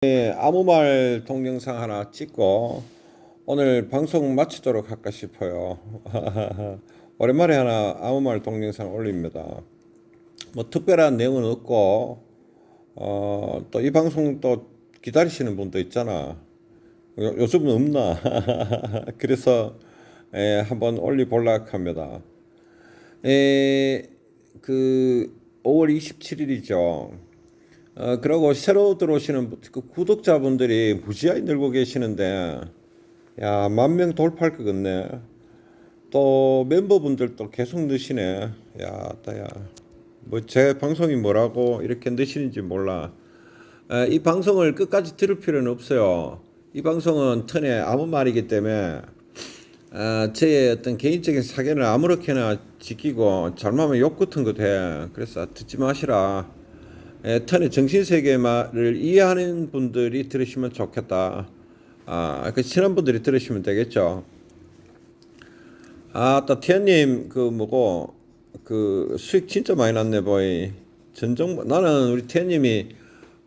네, 아무 말 동영상 하나 찍고 오늘 방송 마치도록 할까 싶어요. 오랜만에 하나 아무 말 동영상 올립니다. 뭐 특별한 내용은 없고 어, 또 이 방송 또 기다리시는 분도 있잖아. 요, 요즘은 없나? 그래서 에, 한번 올려볼라 합니다. 에, 그 5월 27일이죠. 어, 그리고 새로 들어오시는 분- 그 구독자분들이 무지하게 늘고 계시는데, 야, 만 명 돌파할 것 같네. 또 멤버분들도 계속 느시네. 야, 따야. 뭐 제 방송이 뭐라고 이렇게 느시는지 몰라. 에, 이 방송을 끝까지 들을 필요는 없어요. 이 방송은 턴에 아무 말이기 때문에 아, 제 어떤 개인적인 사견을 아무렇게나 지키고 잘못하면 욕 같은 거 돼. 그래서 듣지 마시라. 에, 턴의 정신 세계를 이해하는 분들이 들으시면 좋겠다. 아, 그 친한 분들이 들으시면 되겠죠. 아, 또 태연님 그 뭐고 그 수익 진짜 많이 났네 보이. 전정 나는 우리 태연님이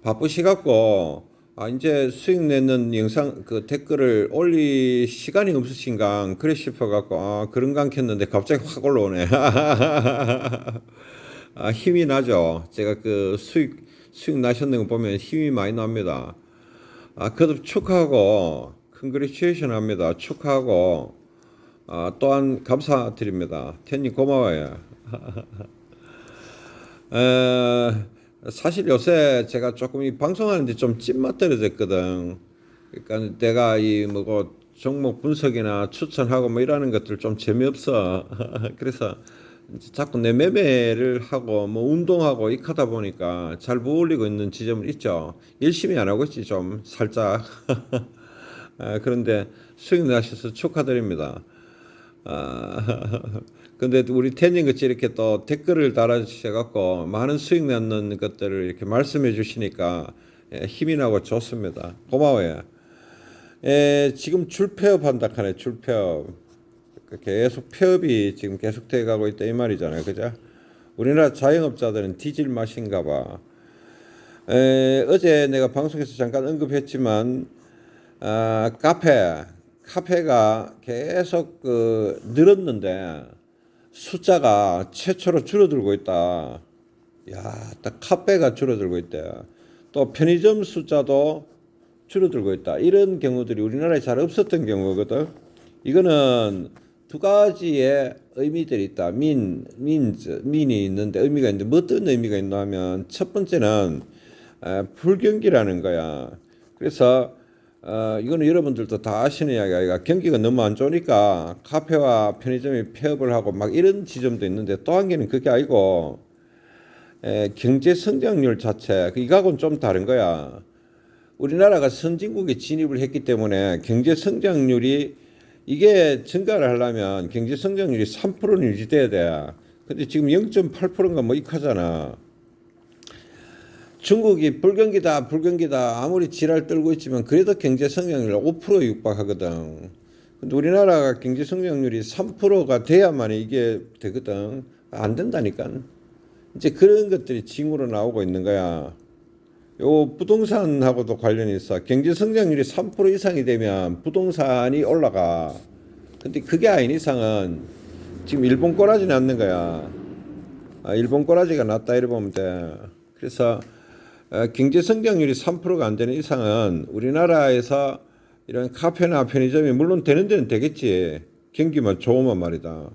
바쁘시갖고 아 이제 수익 내는 영상 그 댓글을 올릴 시간이 없으신가 그래 싶어갖고 아 그런가 했는데 갑자기 확 올라오네. 아 힘이 나죠. 제가 그 수익 수익 나셨는 거 보면 힘이 많이 납니다. 아 그것도 축하하고 컨그레이션 합니다. 축하하고 아, 또한 감사드립니다. 텐님 고마워요. 에, 사실 요새 제가 조금 이 방송하는데 좀 찐맛 떨어졌거든. 그러니까 내가 이 뭐고 종목 분석이나 추천하고 뭐 이러는 것들 좀 재미없어. 그래서 자꾸 내 매매를 하고 뭐 운동하고 이렇게 하다 보니까 잘못 올리고 있는 지점은 있죠. 열심히 안 하고 있지 좀 살짝. 아, 그런데 수익 나셔서 축하드립니다. 아, 근데 우리 태님 같이 이렇게 또 댓글을 달아주셔갖고 많은 수익 낳는 것들을 이렇게 말씀해 주시니까 예, 힘이 나고 좋습니다. 고마워요. 예, 지금 줄폐업 한다 하네, 줄폐업. 그 계속 폐업이 지금 계속돼 가고 있다 이 말이잖아요. 그죠? 우리나라 자영업자들은 뒤질 맛인가 봐. 에, 어제 내가 방송에서 잠깐 언급했지만 아, 카페 카페가 계속 그 늘었는데 숫자가 최초로 줄어들고 있다. 야, 딱 카페가 줄어들고 있대. 또 편의점 숫자도 줄어들고 있다. 이런 경우들이 우리나라에 잘 없었던 경우거든. 이거는 두 가지의 의미들이 있다. 민, 민, 민이 있는데 의미가 있는데 뭐 어떤 의미가 있나 하면 첫 번째는 에, 불경기라는 거야. 그래서 어, 이거는 여러분들도 다 아시는 이야기가 경기가 너무 안 좋으니까 카페와 편의점이 폐업을 하고 막 이런 지점도 있는데 또 한 개는 그게 아니고 에, 경제 성장률 자체 그 이거하고는 좀 다른 거야. 우리나라가 선진국에 진입을 했기 때문에 경제 성장률이 이게 증가를 하려면 경제 성장률이 3%는 유지돼야 돼. 근데 지금 0.8%인가 뭐 이하잖아. 중국이 불경기다 불경기다 아무리 지랄 떨고 있지만 그래도 경제 성장률 5%에 육박하거든. 근데 우리나라가 경제 성장률이 3%가 돼야만 이게 되거든. 안 된다니까. 이제 그런 것들이 징후로 나오고 있는 거야. 요 부동산하고도 관련이 있어. 경제 성장률이 3% 이상이 되면 부동산이 올라가. 근데 그게 아닌 이상은 지금 일본 꼬라지 났는 거야. 아, 일본 꼬라지가 났다 이래 보면 돼. 그래서 어, 경제 성장률이 3%가 안 되는 이상은 우리나라에서 이런 카페나 편의점이 물론 되는 데는 되겠지. 경기만 좋으면 말이다.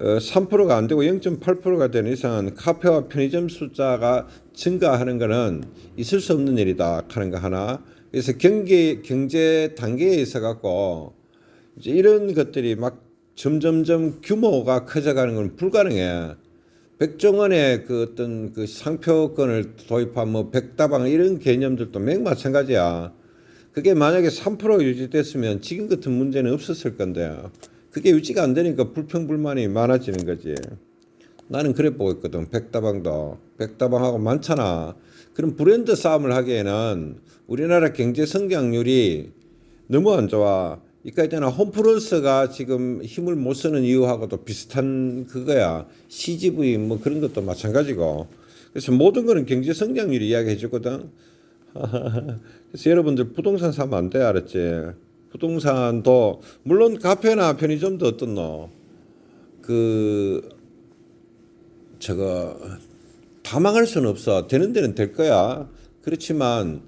어, 3%가 안 되고 0.8%가 되는 이상은 카페와 편의점 숫자가 증가하는 것은 있을 수 없는 일이다 하는 거 하나. 그래서 경기 경제 단계에 있어 갖고 이제 이런 것들이 막 점점점 규모가 커져가는 건 불가능해. 백종원의 그 어떤 그 상표권을 도입한 뭐 백다방 이런 개념들도 맥 마찬가지야. 그게 만약에 3% 유지됐으면 지금 같은 문제는 없었을 건데 그게 유지가 안 되니까 불평불만이 많아지는 거지. 나는 그래 보고 있거든. 백다방도 백다방하고 많잖아. 그럼 브랜드 싸움을 하기에는 우리나라 경제 성장률이 너무 안 좋아. 이까 있잖아 홈플러스가 지금 힘을 못 쓰는 이유하고도 비슷한 그거야. CGV 뭐 그런 것도 마찬가지고. 그래서 모든 거는 경제 성장률 이야기해 주거든. 그래서 여러분들 부동산 사면 안 돼, 알았지? 부동산도 물론 카페나 편의점도 어떻노? 그 저거 다 망할 수는 없어. 되는 데는 될 거야. 그렇지만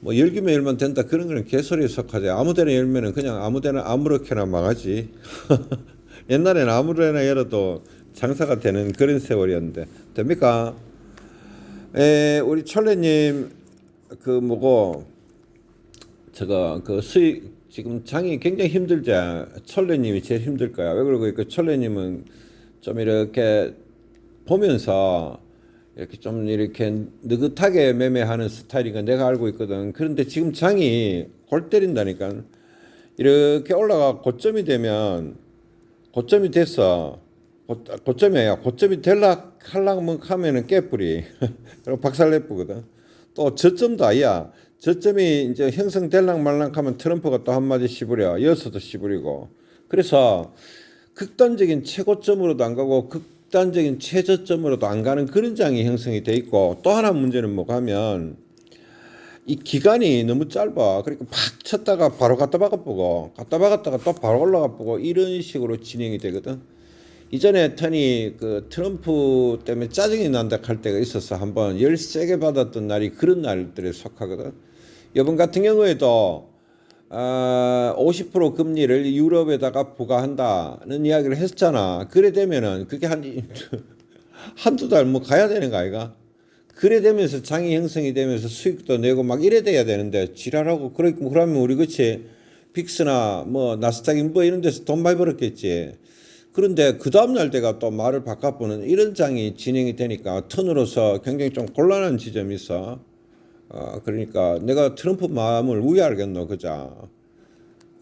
뭐 열기면 열면 된다 그런 거는 개소리에 속하지. 아무데나 열면은 그냥 아무데나 아무렇게나 망하지. 옛날에는 아무데나 열어도 장사가 되는 그런 세월이었는데 됩니까? 에 우리 철래님 그 뭐고 저거 그 수익 지금 장이 굉장히 힘들지. 철래님이 제일 힘들 거야. 왜 그러고 그 철래님은 좀 이렇게 보면서 이렇게 좀 이렇게 느긋하게 매매하는 스타일인가 내가 알고 있거든. 그런데 지금 장이 골 때린다니까. 이렇게 올라가 고점이 되면 고점이 됐어. 고, 고점이야. 고점이 될락 할락 하면은 깨뿌리. 그리고 박살 내쁘거든. 또 저점도 아니야. 저점이 이제 형성될락 말락 하면 트럼프가 또 한마디 씹으려. 여서도 씹으리고. 그래서 극단적인 최고점으로도 안 가고 극단적인 최저점으로도 안 가는 그런 장이 형성이 돼 있고 또 하나 문제는 뭐가 하면 이 기간이 너무 짧아. 그러니까 막 쳤다가 바로 갖다 박아보고 갔다 박았다가 또 바로 올라가 보고 이런 식으로 진행이 되거든. 이전에 터니 그 트럼프 때문에 짜증이 난다 할 때가 있었어. 한번 열 세게 받았던 날이 그런 날들에 속하거든. 이번 같은 경우에도 아, 50% 금리를 유럽에다가 부과한다는 이야기를 했잖아. 그래 되면은 그게 한 한두 달 뭐 가야 되는 거 아이가? 그래 되면서 장이 형성이 되면서 수익도 내고 막 이래 돼야 되는데 지랄하고 그래 그러면 우리 그치 빅스나 뭐 나스닥 인버 이런 데서 돈 많이 벌었겠지. 그런데 그 다음 날 내가 또 말을 바꿔보는 이런 장이 진행이 되니까 턴으로서 굉장히 좀 곤란한 지점이 있어. 어, 그러니까 내가 트럼프 마음을 우회하겠노 그자.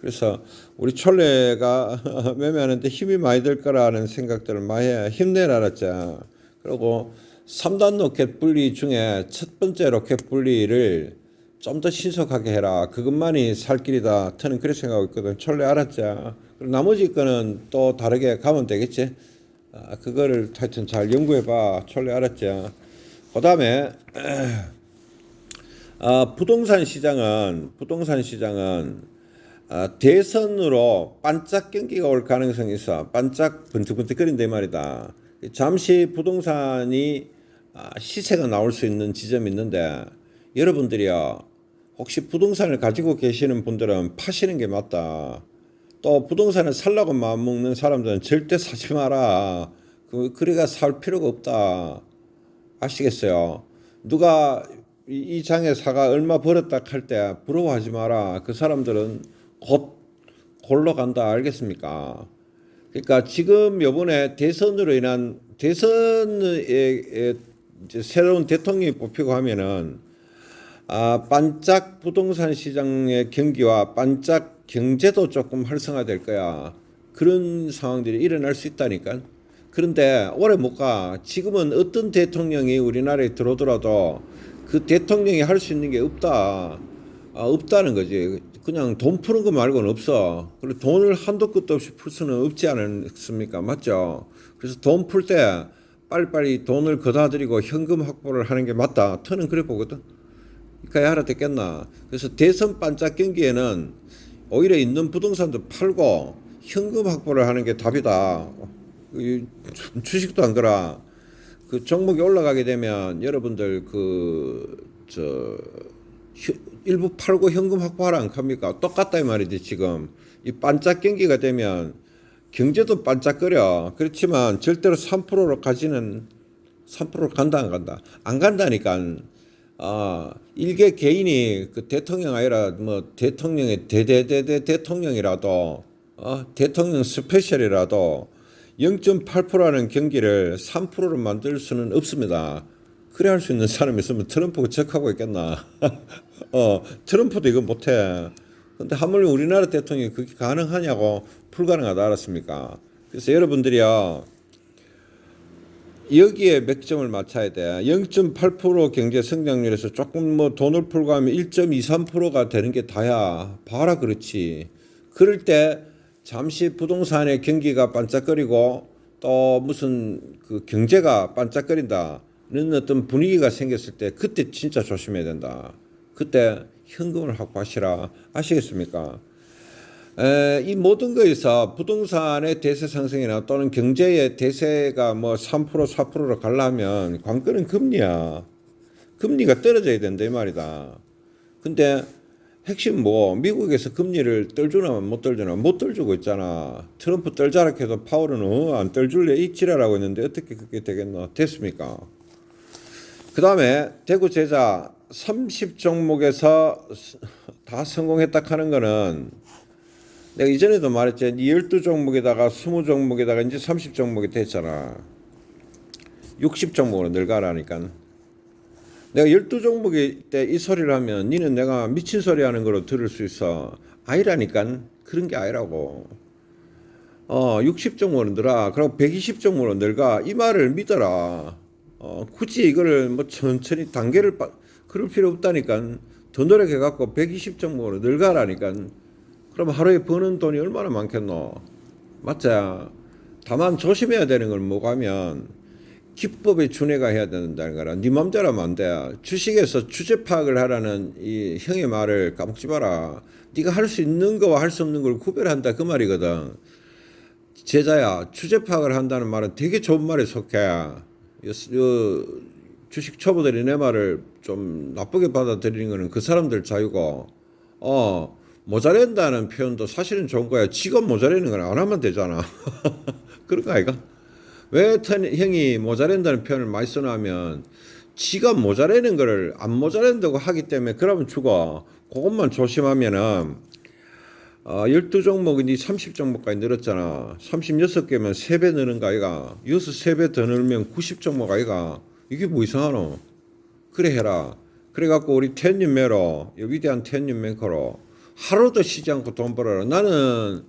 그래서 우리 촐레가 매매하는데 힘이 많이 들 거라는 생각들을 많이 해. 힘내라 알았자. 그리고 3단 로켓 분리 중에 첫 번째 로켓 분리를 좀 더 신속하게 해라. 그것만이 살 길이다. 저는 그렇게 생각하고 있거든. 촐레 알았자. 그리고 나머지 거는 또 다르게 가면 되겠지. 아, 그거를 하여튼 잘 연구해봐. 촐레 알았자. 그 다음에 아, 부동산 시장은 부동산 시장은 아, 대선으로 반짝 경기가 올 가능성이 있어. 반짝 번뜩번뜩거린다 이 말이다. 잠시 부동산이 아, 시세가 나올 수 있는 지점이 있는데 여러분들이요 혹시 부동산을 가지고 계시는 분들은 파시는 게 맞다. 또 부동산을 살라고 마음 먹는 사람들은 절대 사지 마라. 그 그래가 살 필요가 없다. 아시겠어요? 누가 이, 이 장에 사가 얼마 벌었다 할 때 부러워하지 마라. 그 사람들은 곧 골로 간다. 알겠습니까? 그러니까 지금 요번에 대선으로 인한 대선에 이제 새로운 대통령이 뽑히고 하면은 아 반짝 부동산 시장의 경기와 반짝 경제도 조금 활성화될 거야. 그런 상황들이 일어날 수 있다니까. 그런데 오래 못 가. 지금은 어떤 대통령이 우리나라에 들어오더라도 그 대통령이 할 수 있는 게 없다. 아, 없다는 거지. 그냥 돈 푸는 거 말고는 없어. 그리고 돈을 한도 끝도 없이 풀 수는 없지 않습니까? 맞죠? 그래서 돈 풀 때 빨리빨리 돈을 거다 들이고 현금 확보를 하는 게 맞다. 저는 그래 보거든. 그러니까 알아듣겠나. 그래서 대선 반짝 경기에는 오히려 있는 부동산도 팔고 현금 확보를 하는 게 답이다. 이 주식도 안 그라. 그 종목이 올라가게 되면 여러분들 그 저 일부 팔고 현금 확보하라 안 합니까? 똑같다 이 말이지 지금 이 반짝 경기가 되면 경제도 반짝거려. 그렇지만 절대로 3%로 가지는 3%로 간다 안 간다 안 간다니까. 아 일개 개인이 그 대통령 아니라 뭐 대통령의 대대대대 대통령이라도 어 대통령 스페셜이라도 0.8%라는 경기를 3%로 만들 수는 없습니다. 그래 할 수 있는 사람이 있으면 트럼프가 적하고 있겠나? 어, 트럼프도 이거 못해. 근데 하물며 우리나라 대통령이 그게 가능하냐고 불가능하다 알았습니까? 그래서 여러분들이요. 여기에 몇 점을 맞춰야 돼. 0.8% 경제 성장률에서 조금 뭐 돈을 풀고 하면 1.23%가 되는 게 다야. 봐라 그렇지. 그럴 때 잠시 부동산의 경기가 반짝거리고 또 무슨 그 경제가 반짝거린다는 어떤 분위기가 생겼을 때 그때 진짜 조심해야 된다. 그때 현금을 확보하시라 아시겠습니까? 에, 이 모든 거에서 부동산의 대세 상승이나 또는 경제의 대세가 뭐 3% 4%로 가려면 관건은 금리야. 금리가 떨어져야 된다 이 말이다. 근데 핵심 뭐 미국에서 금리를 떨주나 못 떨주나 못 떨주고 있잖아. 트럼프 떨자라 해도 파월은 어, 안 떨줄래 이 지랄하고 있는데 어떻게 그게 되겠노? 됐습니까? 그 다음에 대구 제자 30 종목에서 다 성공했다 하는 거는 내가 이전에도 말했지 12 종목에다가 20 종목에다가 이제 30 종목이 됐잖아. 60 종목으로 늘가라니까. 내가 12 종목일 때이 소리를 하면 니는 내가 미친 소리 하는 거로 들을 수 있어. 아니라니까. 그런 게 아니라고. 어, 60 종목으로 늘어. 그리고 120 종목으로 늘가. 이 말을 믿어라. 어, 굳이 이거를 뭐 천천히 단계를 빠, 그럴 필요 없다니까. 더 노력해 갖고 120 종목으로 늘가라니까. 그럼 하루에 버는 돈이 얼마나 많겠노? 맞지? 다만 조심해야 되는 건 뭐가면 기법에 준해가 해야 된다는 거라. 네 맘대로 하면 안 돼. 주식에서 주제 파악을 하라는 이 형의 말을 까먹지 마라. 네가 할 수 있는 거와 할 수 없는 걸 구별한다 그 말이거든. 제자야, 주제 파악을 한다는 말은 되게 좋은 말에 속해. 요, 요, 주식 초보들이 내 말을 좀 나쁘게 받아들이는 거는 그 사람들 자유고, 어, 모자란다는 표현도 사실은 좋은 거야. 직업 모자라는 건 안 하면 되잖아. 그런 거 아이가? 왜 턴, 형이 모자란다는 표현을 많이 쓰냐면, 지가 모자라는 거를 안 모자란다고 하기 때문에 그러면 죽어. 그것만 조심하면은, 아, 12종목이 30종목까지 늘었잖아. 36개면 3배 느는 거 아이가? 여기서 3배 더 늘면 90종목 아이가? 이게 뭐 이상하노? 그래 해라. 그래갖고 우리 이 위대한 텐님 맹커로 하루도 쉬지 않고 돈 벌어라. 나는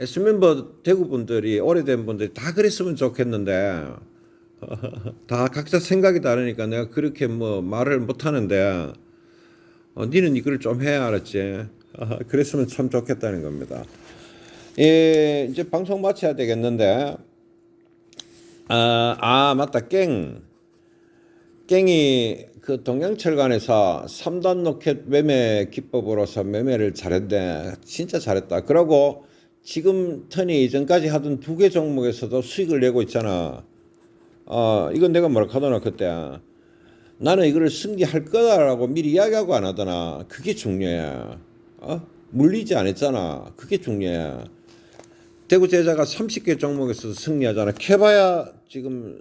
S멤버 대구 분들이, 오래된 분들이 다 그랬으면 좋겠는데, 다 각자 생각이 다르니까 내가 그렇게 뭐 말을 못 하는데, 어, 니는 이걸 좀 해야 알았지. 아, 그랬으면 참 좋겠다는 겁니다. 예, 이제 방송 마쳐야 되겠는데, 아, 아 맞다, 깽. 깽이 그 동양철관에서 3단 로켓 매매 기법으로서 매매를 잘했네. 진짜 잘했다. 그러고 지금 턴이 이전까지 하던 두 개 종목에서도 수익을 내고 있잖아. 어, 이건 내가 뭐라 하더나 그때. 나는 이거를 승리할 거다라고 미리 이야기하고 안 하더나. 그게 중요해. 어? 물리지 않았잖아. 그게 중요해. 대구 제자가 30개 종목에서 승리하잖아. 캐봐야 지금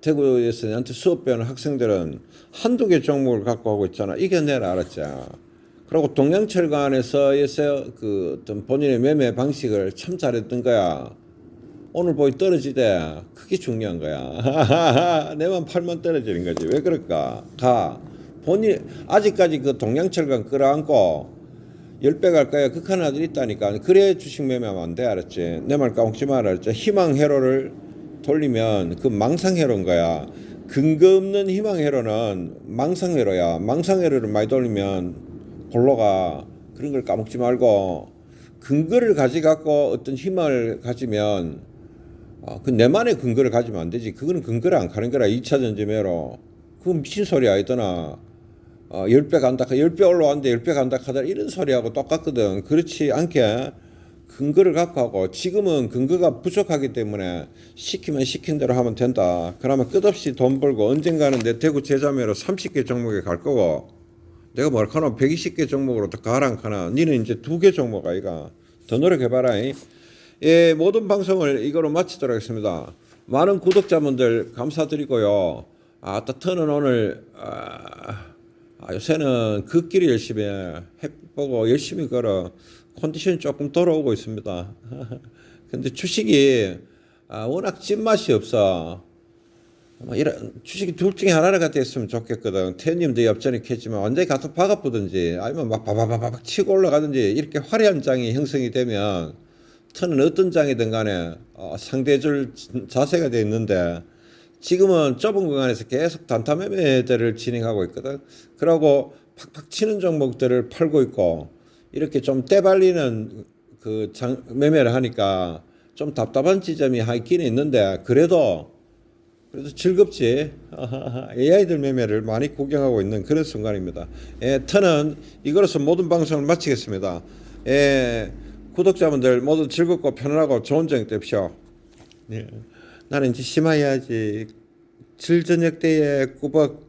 대구에서 나한테 수업 배우는 학생들은 한두 개 종목을 갖고 하고 있잖아. 이게 내가 알았지. 그리고 동양철관에서에서 그 어떤 본인의 매매 방식을 참 잘했던 거야. 오늘 보이 떨어지대. 그게 중요한 거야. 내만 팔만 떨어지는 거지. 왜 그럴까? 가. 본인, 아직까지 그 동양철관 끌어안고 10배 갈 거야. 극한 아들 있다니까. 그래 주식 매매하면 안 돼. 알았지? 내 말 까먹지 마라. 알았지? 희망 회로를 돌리면 그 망상 회로인 거야. 근거 없는 희망 회로는 망상 회로야. 망상 회로를 많이 돌리면 골로가 그런 걸 까먹지 말고 근거를 가지갖고 어떤 희망을 가지면 아, 그 내만의 근거를 가지면 안 되지. 그거는 근거를 안 가는 거라. 2차 전지매로. 그건 미친 소리 아니더나. 어, 10배 간다, 10배 올라왔는데 10배 간다 하다 이런 소리하고 똑같거든. 그렇지 않게 근거를 갖고 하고 지금은 근거가 부족하기 때문에 시키면 시킨 대로 하면 된다. 그러면 끝없이 돈 벌고 언젠가는 내 대구 제자매로 30개 종목에 갈 거고 내가 뭘 하나 120개 종목으로 더 가랑 하나 니는 이제 두 개 종목 아이가 더 노력해봐라. 이. 예, 모든 방송을 이거로 마치도록 하겠습니다. 많은 구독자분들 감사드리고요. 아, 또 터는 오늘 아, 아, 요새는 걷기를 열심히 해. 햇빛 보고 열심히 걸어. 컨디션이 조금 돌아오고 있습니다. 근데 주식이 아, 워낙 찐맛이 없어. 뭐 이런 주식이 둘 중에 하나가 됐으면 좋겠거든. 태님도 엽전이 켰지만 완전히 가서 박아보든지 아니면 막 바바바박 치고 올라가든지 이렇게 화려한 장이 형성이 되면 터는 어떤 장이든 간에 어, 상대줄 자세가 돼 있는데 지금은 좁은 공간에서 계속 단타 매매들을 진행하고 있거든. 그러고 팍팍 치는 종목들을 팔고 있고 이렇게 좀 떼발리는 그 장, 매매를 하니까 좀 답답한 지점이 하긴 있는데 그래도 그래서 즐겁지. AI들 매매를 많이 구경하고 있는 그런 순간입니다. 예, 터는 이거로서 모든 방송을 마치겠습니다. 예, 구독자분들 모두 즐겁고 편안하고 좋은 저녁 되십시오. 예, 나는 이제 심화해야지. 질 저녁 때에 꾸벅